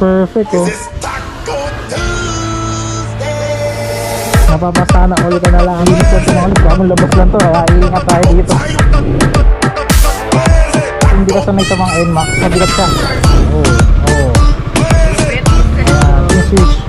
perfect oh. Napapasa na ulit ka na lang. Hindi ko sa mga libamang labas lang to. Kaya iingat tayo dito. Hindi ka sanay sa mga NMAX. Mabigat siya. Oo. Oo. Ayan. Yung switch.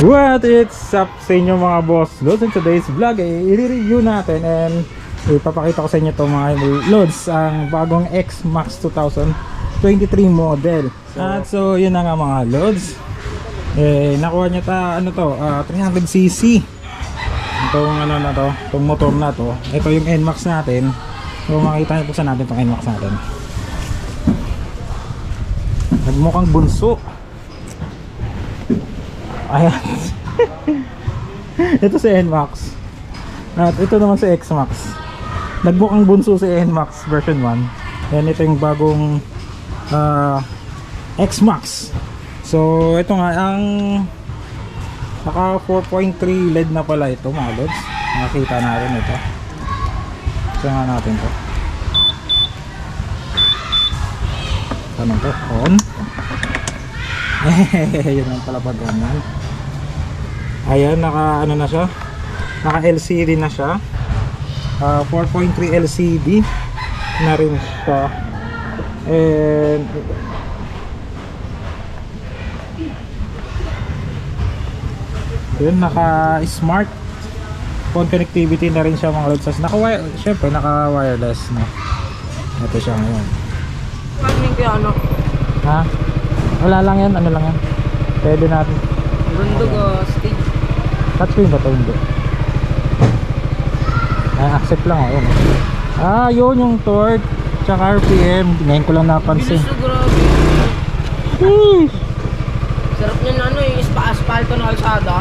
What it's up sa inyo mga boss? Loads in today's vlog eh, i-review natin and ipapakita ko sa inyo to mga loads ang bagong X Max 2023 model. At so yun na nga mga loads. Eh nakuha niya ta ano to ah, 300cc itong ano na to itong motor na to. Ito yung NMAX natin. So makita niyo po sa natin itong NMAX natin. Nagmukhang bunso Ayan. ito si NMAX. At ito naman si XMAX. Nagbukang bunso si NMAX version 1. Yan ito yung bagong ah, XMAX. So ito nga ang naka 4.3 LED na pala ito mga lods. Nakita natin ito. Ito nga natin to. Ano to? On. yun ang pala ganyan. Ayan, naka ano na siya. Naka LCD na siya. Ah, 4.3 LCD na rin siya. And yun, naka smart phone connectivity na rin siya mga lods. Naka wire, syempre naka wireless no. Ito siya ngayon. Ano kaya ano? Ha? Wala lang yan, ano lang yan. Pwede natin. Stage. Touchscreen ba ito? Hindi. Ay, accept lang oh. Yun. Ah, yun yung torque. Tsaka RPM. Ngayon ko lang napansin. Grabe. Sheesh! Sarap niya na ano yung asfalto na kalsada.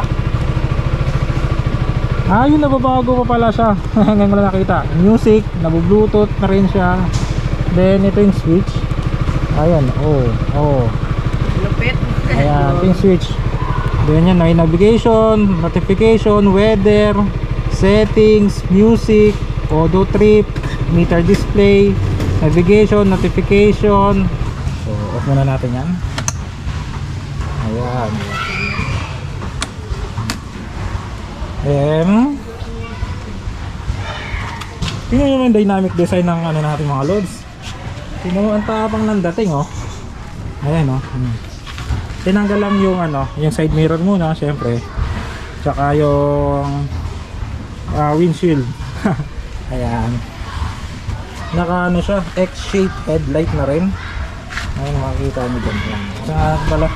Ah, yun nababago pa pala siya. Ngayon ko lang nakita. Music, nabu-bluetooth na rin siya. Then, ito yung switch. Ayan, oh, oh. Lupit. Ayan, ito yung switch. Then yan, may navigation, notification, weather, settings, music, auto trip, meter display, navigation, notification. So, off muna natin yan. Ayan. Then, tingnan nyo yung dynamic design ng ano natin mga loads. Tingnan mo ang tapang ng dating oh. Ayan oh. Hmm tinanggal lang yung ano, yung side mirror muna, syempre. Tsaka yung ah, windshield. Ayan. Naka ano siya, X-shaped headlight na rin. Ayan, makikita nyo dyan. Tsaka pala,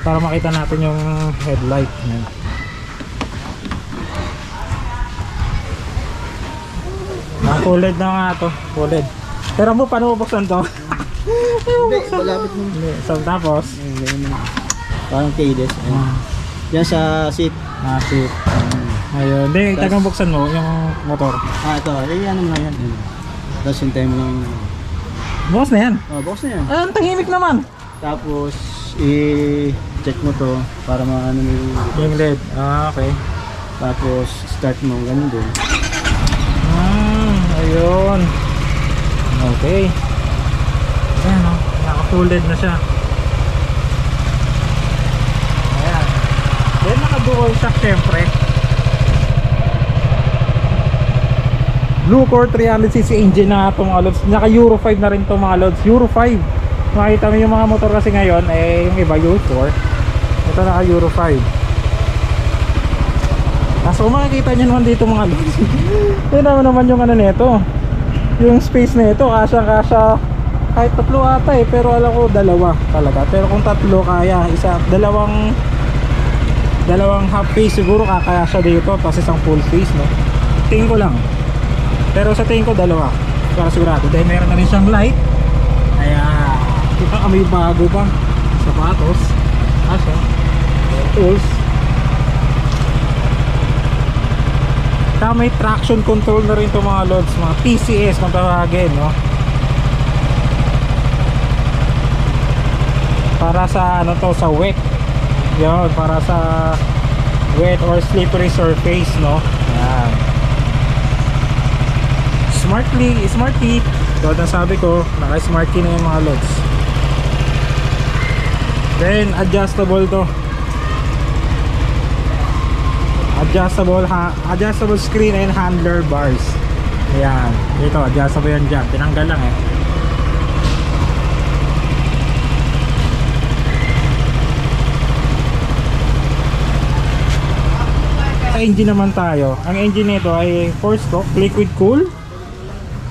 para makita natin yung headlight. Ayan. Ah, full LED na nga to, full LED. Pero mo, paano bubuksan to? Hindi, malapit mo. Hindi, so, tapos, Ayun, mo. Parang keyless. Ayun. ah, Yan sa seat. Ah, shit. Ayun. Hindi, Tas- tagang buksan mo yung motor. Ah, ito. Eh, ano mo lang yan. Ayun. Tapos yung time lang. Bukas na yan. Oh, box na yan. Ah, ang tahimik naman. Tapos, i-check mo to para maano mo yung... Yung LED. Ah, okay. Tapos, start mo. Ganun din. Ah, ayun. Okay. Ayan, oh. Naka-full LED na siya. Ayan. Shock syempre. Blue Core 300cc engine na itong mga loads. Naka Euro 5 na rin itong mga loads. Euro 5. Makita mo yung mga motor kasi ngayon, eh, yung iba Euro 4. Ito naka Euro 5. Kaso kung makikita nyo naman dito mga lods. Yun naman naman yung ano nito. Yung space nito, kasya kasya kahit tatlo ata eh, pero alam ko dalawa talaga. Pero kung tatlo kaya, isa, dalawang dalawang half face siguro kakaya siya dito, tapos isang full face, no? Tingin ko lang. Pero sa tingin ko dalawa. Para sigurado. Dahil meron na rin siyang light. Ayan. Kita ka may bago pa. Sapatos. Asya. Tools. Saka may traction control na rin itong mga loads, mga TCS kung tawagin, no? Para sa ano to, sa wet. Yun, para sa wet or slippery surface, no? Ayan. smart key, smart key. So, ang sabi ko, naka smart key na yung mga loads. Then, adjustable to. Adjustable, ha adjustable screen and handler bars. Ayan. Dito, adjustable yan dyan. Tinanggal lang eh. Engine naman tayo. Ang engine nito ay 4 stroke liquid cool.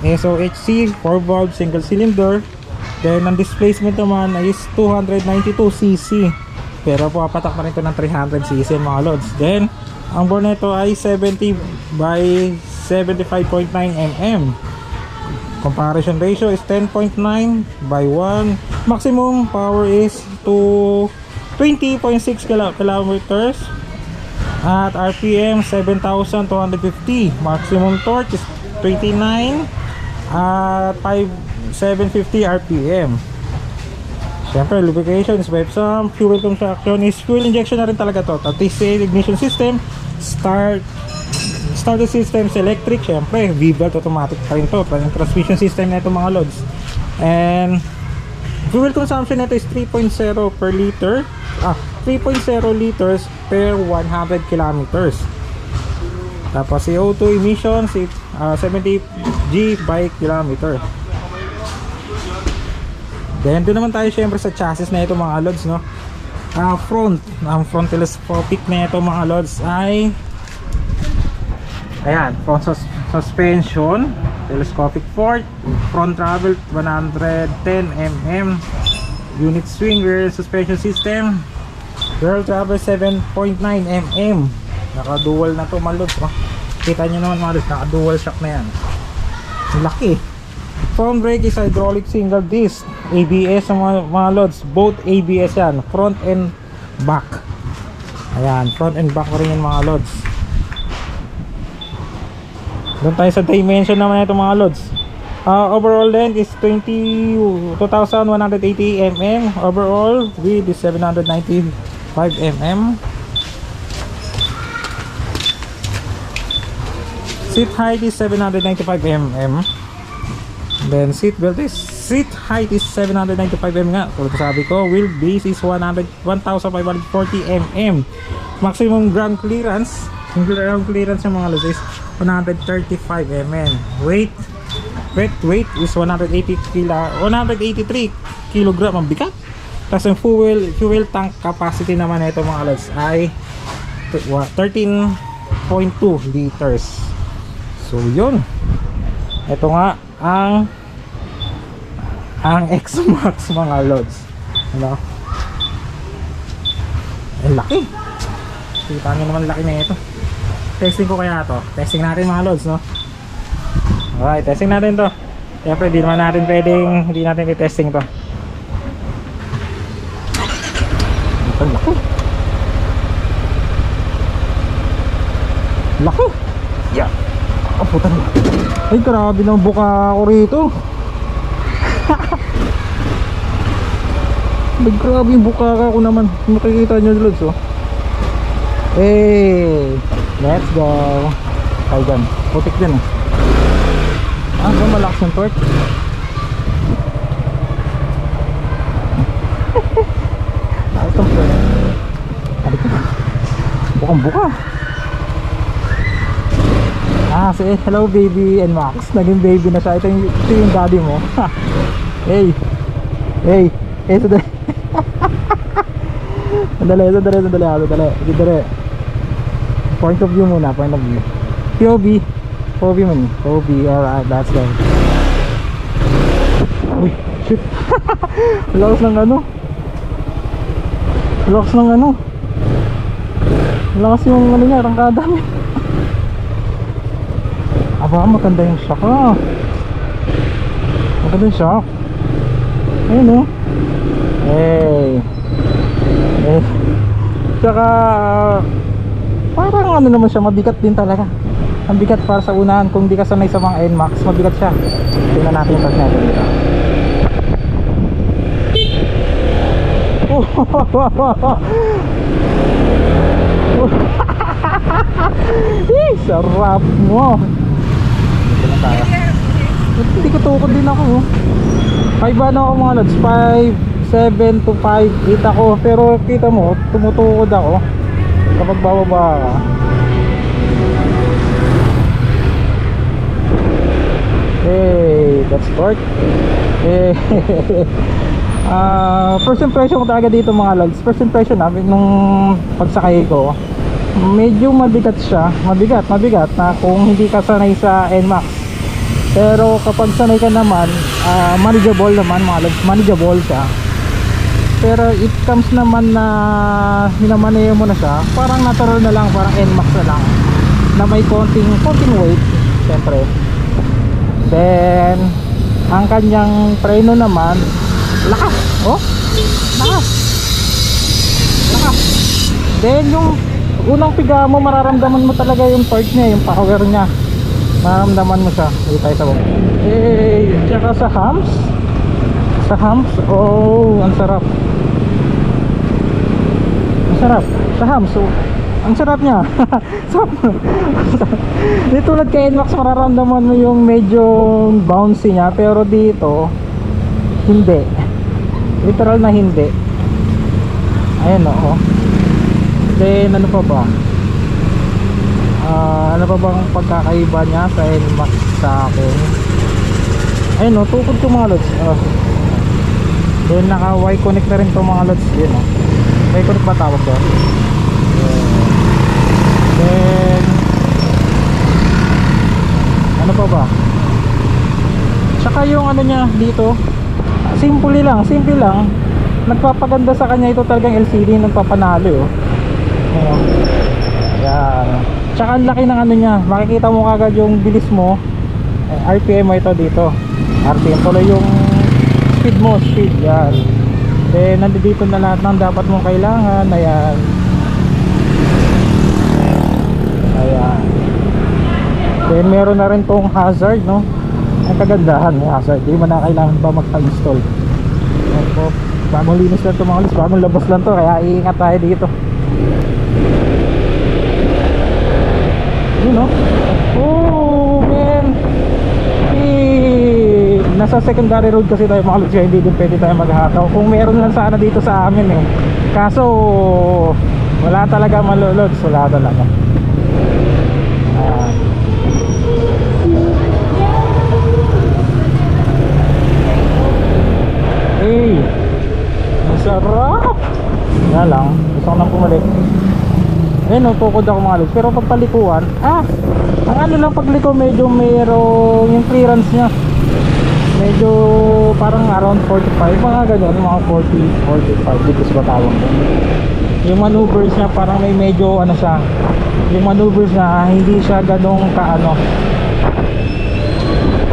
SOHC 4 valve single cylinder. Then ang displacement naman ay is 292cc. Pero pumapatak pa rin ito ng 300cc mga loads. Then ang bore nito ay 70 by 75.9 mm. Comparison ratio is 10.9 by 1. Maximum power is to 20.6 kilo- kilometers at RPM 7,250 maximum torque is 29 at 5 750 RPM Siyempre, lubrication is Websam, fuel construction is fuel injection na rin talaga to. TC ignition system, start starter system electric, siyempre, V-belt automatic pa rin to. Transmission system na ito mga loads. And fuel consumption nito is 3.0 per liter. Ah, 3.0 liters per 100 kilometers. Tapos CO2 emissions is ah, 70 G by kilometer. Then doon naman tayo syempre sa chassis na ito mga lods no. Ah front, ang front telescopic na ito mga lods ay Ayan, front sus- suspension, telescopic fork, front travel 110 mm, unit swing rear suspension system, Girl Travel 7.9 mm naka dual na to malods oh. kita nyo naman malods naka dual shock na yan. Laki. Front brake is hydraulic single disc. ABS mga, mga lods both ABS yan front and back. Ayan front and back rin yan mga lods. Doon tayo sa dimension naman ito mga lods. Uh, overall length is 20 2180 mm overall width is 790 5mm seat height is 795mm then seat belt is seat height is 795mm nga. Tulad sabi ko wheelbase is 1,540mm maximum ground clearance yung ground clearance ng mga loose is 135mm weight weight weight is 180 kila 183 kilogram ang bigat. Tapos yung fuel fuel tank capacity naman nito mga lods ay 13.2 liters. So yun. Ito nga ang ang X-Max mga lods. Ano? Ang laki. Kita nyo naman laki na ito. Testing ko kaya to. Testing natin mga lods, no? Alright, testing natin to. Siyempre, di naman natin pwedeng, hindi natin i-testing to. Laki. Laki. Yeah. Oh, puta na. Ay, grabe ng buka ako rito. Ay, grabe yung buka ako naman. Makikita nyo lods, oh. Hey! Let's go. Ay, dyan. Putik din, ah. Ah, ba malakas yung torque? ah, ito. Ano ito? Bukang buka. Ah, si hello baby and Max. Naging baby na siya. Ito yung, ito yung daddy mo. hey. Hey. Hey, sandali. sandali, sandali, sandali, ah, sandali. Sandali. Point of view muna, point of view. POV. POV man. POV. Alright, that's good. Uy, shit. Lakas ng ano. Lakas ng ano. Lakas yung ano niya, rangkada niya. Aba, maganda yung shock ah. Maganda yung shock. Ayun oh. Hey. Eh. Tsaka, parang ano naman siya, mabigat din talaga. Ang bigat para sa unahan, kung di ka sanay sa mga NMAX, mabigat siya. Tingnan natin yung tag natin dito. Eh, sarap mo. Dito tayo. Hindi ko tukod din ako. oh. 5 ano ako mga lods? 5, 7 to 5, 8 ako. Pero kita mo, tumutukod ako. Kapag bababa ka. Hey, that's sport. Eh, ah, first impression ko talaga dito mga lods. First impression namin nung pagsakay ko, medyo mabigat siya. Mabigat, mabigat na kung hindi ka sanay sa NMAX. Pero kapag sanay ka naman, ah, manageable naman mga lods, manageable siya. Pero it comes naman na minamaneho mo na siya, parang natural na lang, parang NMAX na lang. Na may konting, konting weight, syempre. Then, ang kanyang preno naman, lakas. Oh, lakas. Lakas. Then, yung unang piga mo, mararamdaman mo talaga yung torque niya, yung power niya. Mararamdaman mo siya. Dito tayo sa baba. Eh, tsaka sa hams. Sa hams, oh, ang sarap. Ang sarap. Sa hams, oh, ang sarap niya. sarap. Di tulad kay NMAX mararamdaman mo yung medyo bouncy niya pero dito hindi. Literal na hindi. Ayan oo. Then ano pa ba? Ah, ano pa bang pagkakaiba niya sa NMAX sa akin? Ayun o, tukod ko mga lods. Ah. Then naka Y-connect na rin to mga lods. Yun o. Y-connect ba tawag doon? Then ano pa ba? Tsaka yung ano niya dito, simple lang, simple lang. Nagpapaganda sa kanya ito talagang LCD nagpapanalo oh. Ayan. Yan. Tsaka ang laki ng ano niya, makikita mo kagad yung bilis mo. Eh, RPM mo ito dito. RPM tuloy yung speed mo, speed yan. Then nandito na lahat ng dapat mong kailangan. Ayan. Ayan. Then meron na rin tong hazard no. Ang kagandahan may hazard. Di mo na kailangan pa magpa-install. Po. Bagong linis lang to mga ulis. Bagong labas lang to. Kaya iingat tayo dito. Yun no. Oh man. Eh, nasa secondary road kasi tayo mga ulis. Kaya hindi din pwede tayo maghataw. Kung meron lang sana dito sa amin eh. Kaso wala talaga malulod. Wala talaga. Ayan. Hey, ang sarap. Nga lang, gusto ko nang pumalik. Ayun, no, tukod ako mga lods. Pero pag palikuan, ah, ang ano lang pagliko medyo mayroong yung clearance niya. Medyo parang around 45, mga ganyan, mga 40, 45, dito ba tawag ko. Yung maneuvers niya parang may medyo ano siya, yung maneuvers niya hindi siya ganong kaano.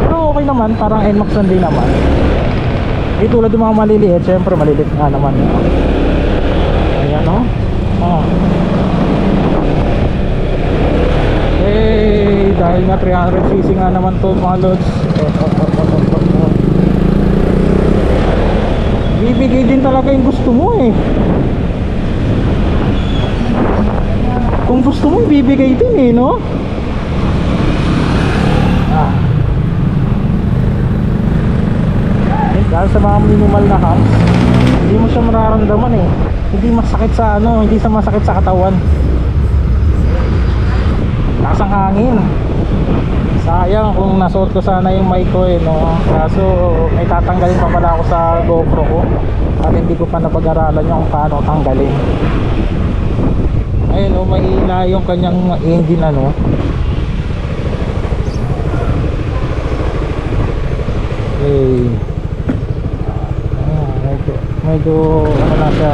Pero okay naman, parang NMAX din naman. Eh tulad ng mga maliliit, syempre maliliit nga naman. Ayan no? Oh. Eh, dahil nga 300cc nga naman to mga lods. Bibigay din talaga yung gusto mo eh. Kung gusto mo, bibigay din eh, no? Ah. Eh, dahil sa mga minimal na hams, hindi mo siya mararamdaman eh. Hindi masakit sa ano, hindi sa masakit sa katawan. Lakas ang hangin. Sayang kung nasuot ko sana yung mic ko eh, no? Kaso may tatanggalin pa pala ako sa GoPro ko. At hindi ko pa napag-aralan yung paano tanggalin. Ayun oh, mahina yung kanyang engine ano. Okay. Medyo, ano na siya.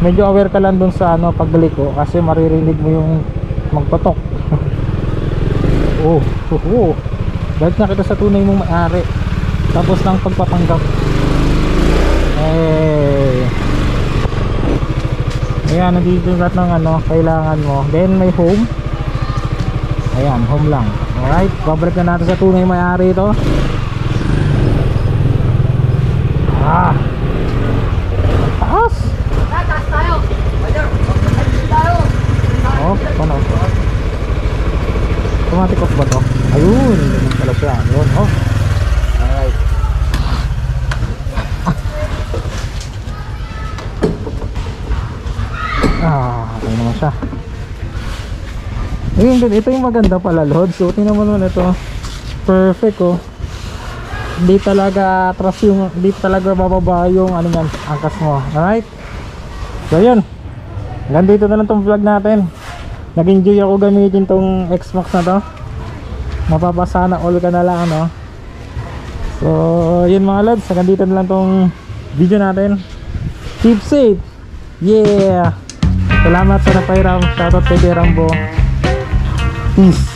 Medyo aware ka lang dun sa ano pagbalik ko kasi maririnig mo yung magpatok. oh, oh, oh. Dahil na kita sa tunay mong may-ari. Tapos ng pagpapanggap. Eh. Ayan, nandito lahat ng ano, kailangan mo. Then may home. Ayan, home lang. Alright, babalik na natin sa tunay may-ari ito. Ah. Ang Taas. Tatas tayo! Brother! tayo! Oh, paano? Automatic off ba to? Ayun, yun pala siya. Ayun, oh. siya Din, ito yung maganda pala Lord. So tingnan mo naman ito. Perfect oh. Hindi talaga atras yung hindi talaga bababa yung ano yan angkas mo. Alright? So yun. Hanggang dito na lang tong vlog natin. Nag enjoy ako gamitin tong X-Max na to. Mapapasana all ka na lang ano so yun mga lods. Hanggang dito na lang tong video natin. Keep safe. Yeah! Salamat sa napairam. Shoutout kay Rambo Oof.